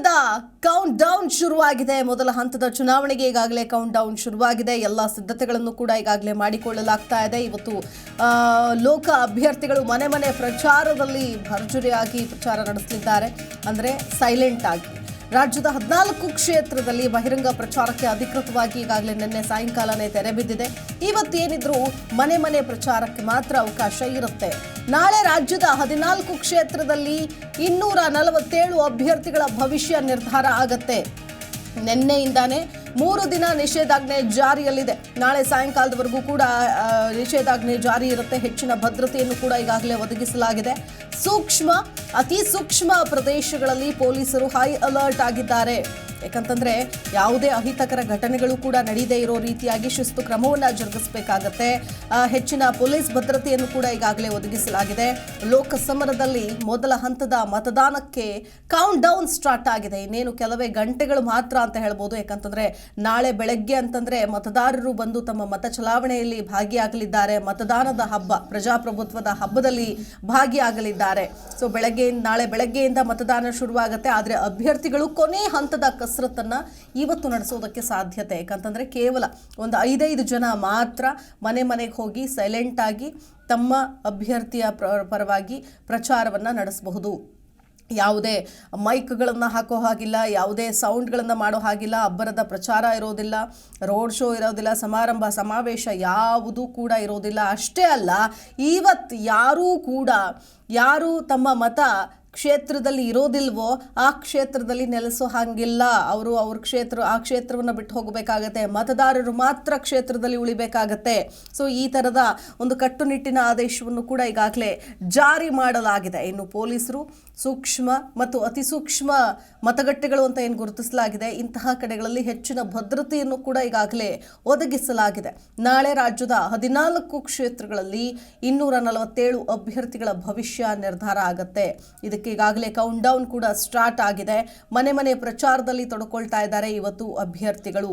ಹಂತದ count down ಶುರುವಾಗಿದೆ. ಮೊದಲ ಹಂತದ ಚುನಾವಣೆಗೆ ಈಗಾಗಲೇ ಕೌಂಟ್ ಡೌನ್ ಶುರುವಾಗಿದೆ. ಎಲ್ಲ ಸಿದ್ಧತೆಗಳನ್ನು ಕೂಡ ಈಗಾಗಲೇ ಮಾಡಿಕೊಳ್ಳಲಾಗ್ತಾ ಇದೆ. ಇವತ್ತು ಲೋಕ ಅಭ್ಯರ್ಥಿಗಳು ಮನೆ ಮನೆ ಪ್ರಚಾರದಲ್ಲಿ ಭರ್ಜರಿಯಾಗಿ ಪ್ರಚಾರ ನಡೆಸಲಿದ್ದಾರೆ ಅಂದರೆ ಸೈಲೆಂಟ್ ಆಗಿ. ರಾಜ್ಯದ ಹದಿನಾಲ್ಕು ಕ್ಷೇತ್ರದಲ್ಲಿ ಬಹಿರಂಗ ಪ್ರಚಾರಕ್ಕೆ ಅಧಿಕೃತವಾಗಿ ಈಗಾಗಲೇ ನಿನ್ನೆ ಸಾಯಂಕಾಲನೇ ತೆರೆ ಬಿದ್ದಿದೆ. ಇವತ್ತೇನಿದ್ರು ಮನೆ ಮನೆ ಪ್ರಚಾರಕ್ಕೆ ಮಾತ್ರ ಅವಕಾಶ ಇರುತ್ತೆ. ನಾಳೆ ರಾಜ್ಯದ ಹದಿನಾಲ್ಕು ಕ್ಷೇತ್ರದಲ್ಲಿ ಇನ್ನೂರ ನಲವತ್ತೇಳು ಅಭ್ಯರ್ಥಿಗಳ ಭವಿಷ್ಯ ನಿರ್ಧಾರ ಆಗತ್ತೆ. ನಿನ್ನೆಯಿಂದಾನೇ ಮೂರು ದಿನ ನಿಷೇಧಾಜ್ಞೆ ಜಾರಿಯಲ್ಲಿದೆ. ನಾಳೆ ಸಾಯಂಕಾಲದವರೆಗೂ ಕೂಡ ನಿಷೇಧಾಜ್ಞೆ ಜಾರಿ ಇರುತ್ತೆ. ಹೆಚ್ಚಿನ ಭದ್ರತೆಯನ್ನು ಕೂಡ ಈಗಾಗಲೇ ಒದಗಿಸಲಾಗಿದೆ. ಸೂಕ್ಷ್ಮ, ಅತಿ ಸೂಕ್ಷ್ಮ ಪ್ರದೇಶಗಳಲ್ಲಿ ಪೊಲೀಸರು ಹೈ ಅಲರ್ಟ್ ಆಗಿದ್ದಾರೆ. ಯಾಕಂತಂದ್ರೆ ಯಾವುದೇ ಅಹಿತಕರ ಘಟನೆಗಳು ಕೂಡ ನಡೀದೇ ಇರೋ ರೀತಿಯಾಗಿ ಶಿಸ್ತು ಕ್ರಮವನ್ನು ಜರುಗಿಸಬೇಕಾಗತ್ತೆ. ಹೆಚ್ಚಿನ ಪೊಲೀಸ್ ಭದ್ರತೆಯನ್ನು ಕೂಡ ಈಗಾಗಲೇ ಒದಗಿಸಲಾಗಿದೆ. ಲೋಕಸಮರದಲ್ಲಿ ಮೊದಲ ಹಂತದ ಮತದಾನಕ್ಕೆ ಕೌಂಟ್ ಡೌನ್ ಸ್ಟಾರ್ಟ್ ಆಗಿದೆ. ಇನ್ನೇನು ಕೆಲವೇ ಗಂಟೆಗಳು ಮಾತ್ರ ಅಂತ ಹೇಳ್ಬೋದು. ಯಾಕಂತಂದ್ರೆ ನಾಳೆ ಬೆಳಗ್ಗೆ ಅಂತಂದ್ರೆ ಮತದಾರರು ಬಂದು ತಮ್ಮ ಮತ ಚಲಾವಣೆಯಲ್ಲಿ ಭಾಗಿಯಾಗಲಿದ್ದಾರೆ. ಮತದಾನದ ಹಬ್ಬ, ಪ್ರಜಾಪ್ರಭುತ್ವದ ಹಬ್ಬದಲ್ಲಿ ಭಾಗಿಯಾಗಲಿದ್ದಾರೆ. ಸೊ ಬೆಳಗ್ಗೆ, ನಾಳೆ ಬೆಳಗ್ಗೆಯಿಂದ ಮತದಾನ ಶುರುವಾಗುತ್ತೆ. ಆದರೆ ಅಭ್ಯರ್ಥಿಗಳು ಕೊನೆ ಹಂತದ ಕಸರತ್ತನ್ನ ಇವತ್ತು ನಡೆಸೋದಕ್ಕೆ ಸಾಧ್ಯತೆ. ಯಾಕಂತಂದರೆ ಕೇವಲ ಒಂದು ಐದೈದು ಜನ ಮಾತ್ರ ಮನೆ ಮನೆಗೆ ಹೋಗಿ ಸೈಲೆಂಟಾಗಿ ತಮ್ಮ ಅಭ್ಯರ್ಥಿಯ ಪ್ರ- ಪರವಾಗಿ ಪ್ರಚಾರವನ್ನು ನಡೆಸಬಹುದು. ಯಾವುದೇ ಮೈಕ್ಗಳನ್ನು ಹಾಕೋ ಹಾಗಿಲ್ಲ, ಯಾವುದೇ ಸೌಂಡ್ಗಳನ್ನು ಮಾಡೋ ಹಾಗಿಲ್ಲ, ಅಬ್ಬರದ ಪ್ರಚಾರ ಇರೋದಿಲ್ಲ, ರೋಡ್ ಶೋ ಇರೋದಿಲ್ಲ, ಸಮಾರಂಭ, ಸಮಾವೇಶ ಯಾವುದೂ ಕೂಡ ಇರೋದಿಲ್ಲ. ಅಷ್ಟೇ ಅಲ್ಲ ಇವತ್ತು ಯಾರೂ ಕೂಡ, ಯಾರು ತಮ್ಮ ಮತ ಕ್ಷೇತ್ರದಲ್ಲಿ ಇರೋದಿಲ್ವೋ ಆ ಕ್ಷೇತ್ರದಲ್ಲಿ ನೆಲೆಸೋ ಹಾಗಿಲ್ಲ. ಅವರು ಅವ್ರ ಕ್ಷೇತ್ರ, ಆ ಕ್ಷೇತ್ರವನ್ನು ಬಿಟ್ಟು ಹೋಗಬೇಕಾಗತ್ತೆ. ಮತದಾರರು ಮಾತ್ರ ಕ್ಷೇತ್ರದಲ್ಲಿ ಉಳಿಬೇಕಾಗತ್ತೆ. ಸೊ ಈ ಥರದ ಒಂದು ಕಟ್ಟುನಿಟ್ಟಿನ ಆದೇಶವನ್ನು ಕೂಡ ಈಗಾಗಲೇ ಜಾರಿ ಮಾಡಲಾಗಿದೆ. ಇನ್ನು ಪೊಲೀಸರು ಸೂಕ್ಷ್ಮ ಮತ್ತು ಅತಿ ಸೂಕ್ಷ್ಮ ಮತಗಟ್ಟೆಗಳು ಅಂತ ಏನು ಗುರುತಿಸಲಾಗಿದೆ, ಇಂತಹ ಕಡೆಗಳಲ್ಲಿ ಹೆಚ್ಚಿನ ಭದ್ರತೆಯನ್ನು ಕೂಡ ಈಗಾಗಲೇ ಒದಗಿಸಲಾಗಿದೆ. ನಾಳೆ ರಾಜ್ಯದ ಹದಿನಾಲ್ಕು ಕ್ಷೇತ್ರಗಳಲ್ಲಿ ಇನ್ನೂರ ನಲವತ್ತೇಳು ಅಭ್ಯರ್ಥಿಗಳ ಭವಿಷ್ಯ ನಿರ್ಧಾರ ಆಗುತ್ತೆ. ಇದಕ್ಕೆ ಈಗಾಗಲೇ ಕೌಂಟ್ ಡೌನ್ ಕೂಡ ಸ್ಟಾರ್ಟ್ ಆಗಿದೆ. ಮನೆ ಮನೆ ಪ್ರಚಾರದಲ್ಲಿ ತೊಡಕೊಳ್ತಾ ಇದ್ದಾರೆ ಇವತ್ತು ಅಭ್ಯರ್ಥಿಗಳು.